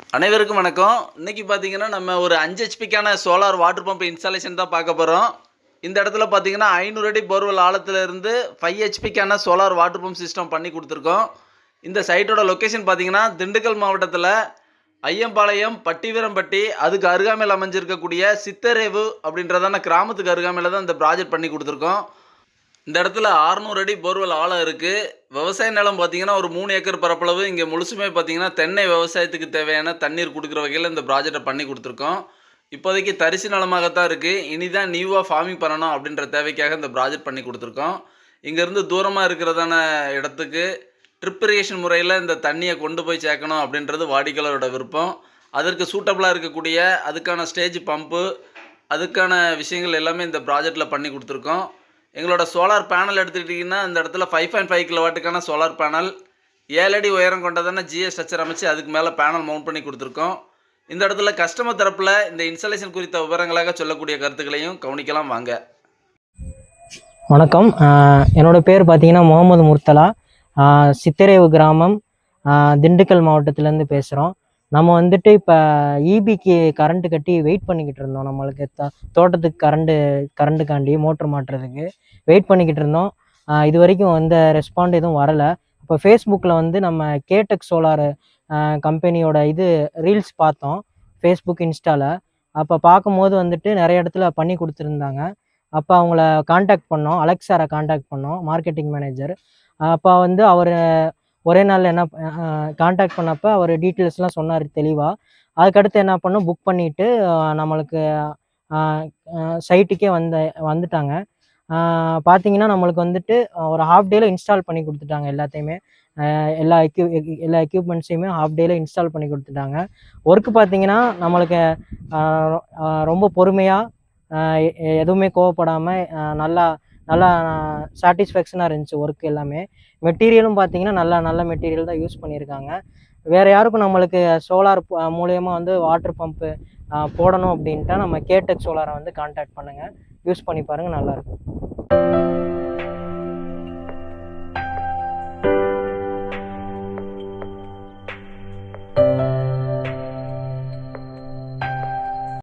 அனைவருக்கும் வணக்கம். இன்னைக்கு பார்த்தீங்கன்னா நம்ம ஒரு அஞ்சு ஹெச்பிக்கான சோலார் வாட்டர் பம்ப் இன்ஸ்டாலேஷன் தான் பார்க்க போகிறோம் இந்த இடத்துல பார்த்தீங்கன்னா ஐநூறு அடி போர்வெல் ஆழத்துலேருந்து ஃபைவ் ஹெச்பிக்கான சோலார் வாட்டர் பம்ப் சிஸ்டம் பண்ணி கொடுத்துருக்கோம். இந்த சைட்டோட லொக்கேஷன் பார்த்தீங்கன்னா திண்டுக்கல் மாவட்டத்தில் ஐயம்பாளையம் பட்டிவீரம்பட்டி அதுக்கு அருகாமையில் அமைஞ்சிருக்கக்கூடிய சித்தரேவு அப்படின்றதான கிராமத்துக்கு அருகாமையில் தான் இந்த ப்ராஜெக்ட் பண்ணி கொடுத்துருக்கோம். இந்த இடத்துல 600 அடி போர்வெல் ஆழம் இருக்குது விவசாய நிலம் பார்த்தீங்கன்னா ஒரு மூணு ஏக்கர் பரப்பளவு. இங்கே முழுசுமே பார்த்தீங்கன்னா தென்னை விவசாயத்துக்கு தேவையான தண்ணீர் கொடுக்குற வகையில் இந்த ப்ராஜெக்டை பண்ணி கொடுத்துருக்கோம். இப்போதைக்கு தரிசு நிலமாகத்தான் இருக்குது இனி தான் நியூவாக ஃபார்மிங் பண்ணணும் அப்படின்ற தேவைக்காக இந்த ப்ராஜெக்ட் பண்ணி கொடுத்துருக்கோம். இங்கேருந்து தூரமாக இருக்கிறதான இடத்துக்கு ட்ரிப் இரிகேஷன் முறையில் இந்த தண்ணியை கொண்டு போய் சேர்க்கணும் அப்படின்றது வாடிக்கையாளரோட விருப்பம். அதற்கு சூட்டபிளாக இருக்கக்கூடிய அதுக்கான ஸ்டேஜ் பம்பு அதுக்கான விஷயங்கள் எல்லாமே இந்த ப்ராஜெக்டில் பண்ணி கொடுத்துருக்கோம். எங்களோட சோலார் பேனல் எடுத்துக்கிட்டிங்கன்னா இந்த இடத்துல ஃபைவ் பாயிண்ட் ஃபைவ் கிலோவாட்டுக்கான சோலார் பேனல் ஏழு அடி உயரம் கொண்டதான ஜிஎஸ் ஸ்ட்ரக்சர் அமைச்சு அதுக்கு மேலே பேனல் மவுண்ட் பண்ணி கொடுத்துருக்கோம். இந்த இடத்துல கஸ்டமர் தரப்பில் இந்த இன்ஸ்டாலேஷன் குறித்த விவரங்களாக சொல்லக்கூடிய கருத்துக்களையும் கவனிக்கலாம் வாங்க. வணக்கம். என்னோடய பேர் பார்த்தீங்கன்னா முகமது முர்த்தலா. சித்திரைவு கிராமம் திண்டுக்கல் மாவட்டத்திலேருந்து பேசுகிறோம் நம்ம வந்துட்டு இப்போ ஈபிக்கு கரண்ட் கட்டி வெயிட் பண்ணிக்கிட்டு இருந்தோம். நம்மளுக்கு த தோட்டத்துக்கு கரண்ட்டு கரண்ட்டுக்காண்டி மோட்ரு மாட்டுறதுக்கு வெயிட் பண்ணிக்கிட்டு இருந்தோம். இது வரைக்கும் எந்த ரெஸ்பாண்ட் எதுவும் வரலை. இப்போ ஃபேஸ்புக்கில் வந்து நம்ம கேடெக் சோலார் கம்பெனியோட இது ரீல்ஸ் பார்த்தோம். ஃபேஸ்புக் இன்ஸ்டாவில் அப்போ பார்க்கும்போது வந்துட்டு நிறைய இடத்துல பண்ணி கொடுத்துருந்தாங்க. அப்போ அவங்கள காண்டாக்ட் பண்ணோம். அலெக்ஸாரை காண்டாக்ட் பண்ணோம். மார்க்கெட்டிங் மேனேஜர் அப்போ வந்து அவர் ஒரே நாளில் என்ன காண்டாக்ட் பண்ணப்போ அவர் டீட்டெயில்ஸ்லாம் சொன்னார் தெளிவாக அதுக்கடுத்து என்ன பண்ணோம் புக் பண்ணிவிட்டு நம்மளுக்கு சைட்டுக்கே வந்த வந்துட்டாங்க. பார்த்தீங்கன்னா நம்மளுக்கு வந்துட்டு ஒரு ஹாஃப் டேயில் இன்ஸ்டால் பண்ணி கொடுத்துட்டாங்க எல்லாத்தையுமே. எல்லா எக்யூ எல்லா எக்யூப்மெண்ட்ஸையுமே ஹாஃப் டேயில் இன்ஸ்டால் பண்ணி கொடுத்துட்டாங்க. ஒர்க்கு பார்த்தீங்கன்னா நம்மளுக்கு ரொம்ப பொறுமையாக எதுவுமே கோவப்படாமல் நல்லா நல்லா சாட்டிஸ்ஃபேக்ஷனாக இருந்துச்சு ஒர்க் எல்லாமே. மெட்டீரியலும் பார்த்தீங்கன்னா நல்லா நல்ல மெட்டீரியல் தான் யூஸ் பண்ணியிருக்காங்க. வேறு யாருக்கும் நம்மளுக்கு சோலார் மூலயமா வந்து வாட்டர் பம்ப்பு போடணும் அப்படின்ட்டா நம்ம கேடெக் சோலாரை வந்து காண்டாக்ட் பண்ணுங்கள் யூஸ் பண்ணி பாருங்கள் நல்லாயிருக்கும்